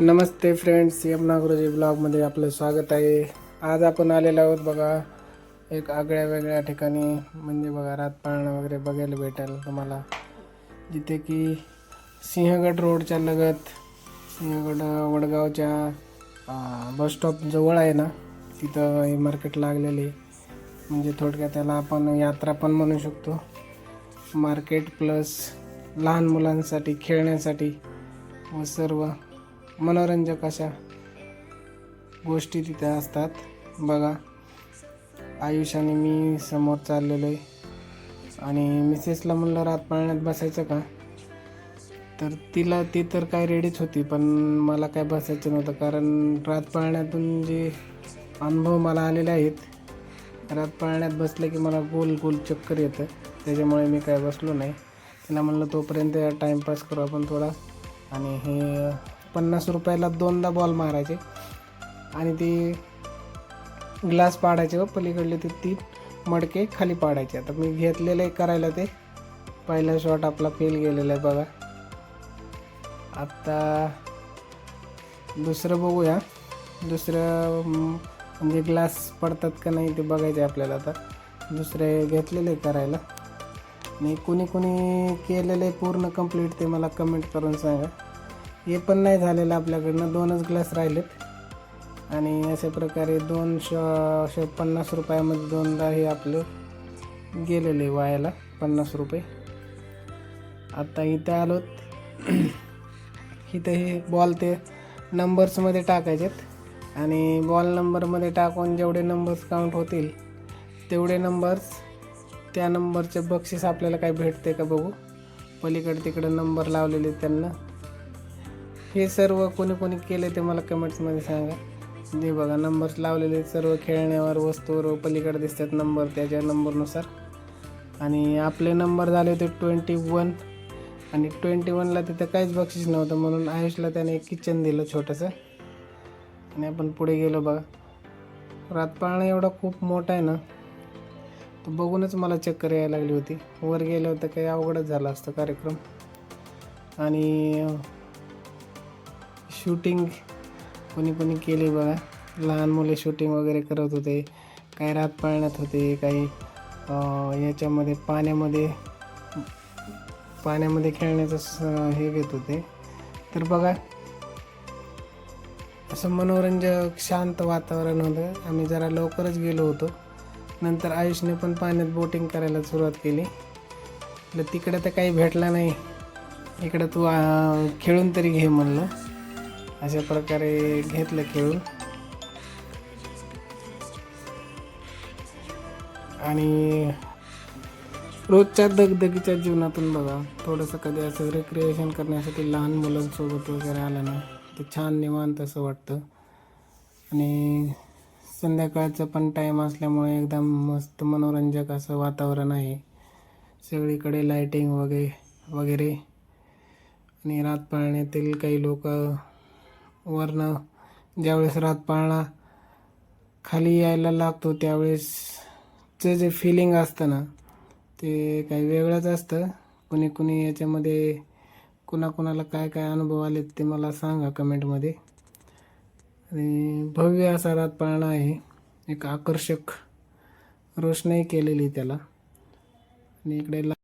नमस्ते friends M नागरोजी ब्लॉगमध्ये आपलं स्वागत आहे. आज आपण आलेलो आहोत बघा एक आगळ्या वेगळ्या ठिकाणी. म्हणजे बघा रातपाळणं वगैरे बघायला भेटेल तुम्हाला. जिथे की सिंहगड रोडच्या लगत सिंहगड वडगावच्या बसस्टॉप जवळ आहे ना तिथं हे मार्केट लागलेले आहे. म्हणजे थोडक्यात त्याला आपण यात्रा पण म्हणू शकतो. मार्केट प्लस लहान मुलांसाठी खेळण्यासाठी व सर्व. मनोरंजक अशा गोष्टी तिथे असतात. बघा आयुष आणि मी समोर चाललेलो आहे. आणि मिसेसला म्हणलं रात पाळण्यात बसायचं का? तर तिला ती तर काय रेडीच होती पण मला काय बसायचं नव्हतं. कारण रात पाळण्यातून जे अनुभव मला आलेले आहेत रात पाळण्यात बसलं की मला गोल गोल चक्कर येतं. त्याच्यामुळे मी काय बसलो नाही. तिला म्हणलं तोपर्यंत टाईमपास करू आपण थोडा. आणि हे पन्नास रुपयाला दोनदा बॉल मारायचे. आणि ती ग्लास पाडायचे व पलीकडले ते तीन मडके खाली पाडायचे. आता मी घेतलेलं आहे करायला ते. पहिला शॉट आपला फेल गेलेला आहे बघा. आता दुसरं बघूया. दुसरं म्हणजे ग्लास पडतात का नाही ते बघायचे आपल्याला आता. दुसरे घेतलेले आहे करायला. आणि कुणी कुणी केलेलं आहे पूर्ण कंप्लीट ते मला कमेंट करून सांगा. हे पण नाही झालेलं आपल्याकडनं. दोनच ग्लास राहिलेत. आणि अशा प्रकारे दोन श पन्नास रुपयामध्ये दोनदा हे आपलं गेलेले वायाला. पन्नास रुपये. आता इथं आलोत इथं हे बॉल ते नंबर्समध्ये टाकायचेत. आणि बॉल नंबरमध्ये टाकून जेवढे नंबर्स काउंट होतील तेवढे नंबर्स त्या नंबरचे बक्षीस आपल्याला काय भेटते का बघू. पलीकडे तिकडे नंबर लावलेले आहेत त्यांना. हे सर्व कोणी कोणी केले ते मला कमेंट्समध्ये सांगा. जे बघा नंबर्स लावलेले सर्व खेळण्यावर वस्तूवर पलीकडे दिसतात नंबर त्याच्या नंबरनुसार आणि आपले नंबर झाले होते ट्वेंटी वन आणि ट्वेंटी वनला तिथं काहीच बक्षीस नव्हतं म्हणून आयुषला त्याने एक किचन दिलं छोटंसं. आणि आपण पुढे गेलो बघा. रातपाळणं एवढा खूप मोठा आहे ना तो बघूनच मला चक्कर यायला लागली होती. वर गेलं होतं काही अवघडच झाला असतं कार्यक्रम. आणि शूटिंग कोणी कोणी केले बघा. लहान मुले शूटिंग वगैरे करत होते. काही रात पाळण्यात होते काही याच्यामध्ये पाण्यामध्ये पाण्यामध्ये खेळण्याचं स- हे घेत होते. तर बघा असं मनोरंजक शांत वातावरण होतं. आम्ही जरा लवकरच गेलो होतो. नंतर आयुषने पण पाण्यात बोटिंग करायला सुरुवात केली. तिकडं तर काही भेटला नाही. इकडं तू खेळून तरी घे म्हणलं. अशा प्रकारे घेतलं खेळून. आणि रोजच्या दगदगीच्या जीवनातून बघा थोडंसं कधी असं रिक्रिएशन करण्यासाठी लहान मुलांसोबत वगैरे आलं ना ते छान निवांत असं वाटतं. आणि संध्याकाळचं पण टाईम असल्यामुळे एकदम मस्त मनोरंजक असं वातावरण आहे. सगळीकडे लाईटिंग वगैरे वगैरे. आणि रातपाळण्यातील काही लोक वरनं ज्यावेळेस रात पाळणा खाली यायला लागतो त्यावेळेसचं जे फिलिंग असतं ना ते काही वेगळंच असतं. कुणी कुणी याच्यामध्ये कुणाकुणाला काय काय अनुभव आले ते मला सांगा कमेंटमध्ये. आणि भव्य असा रात पाळणा आहे. एक आकर्षक रोषणाई केलेली त्याला. आणि इकडे ला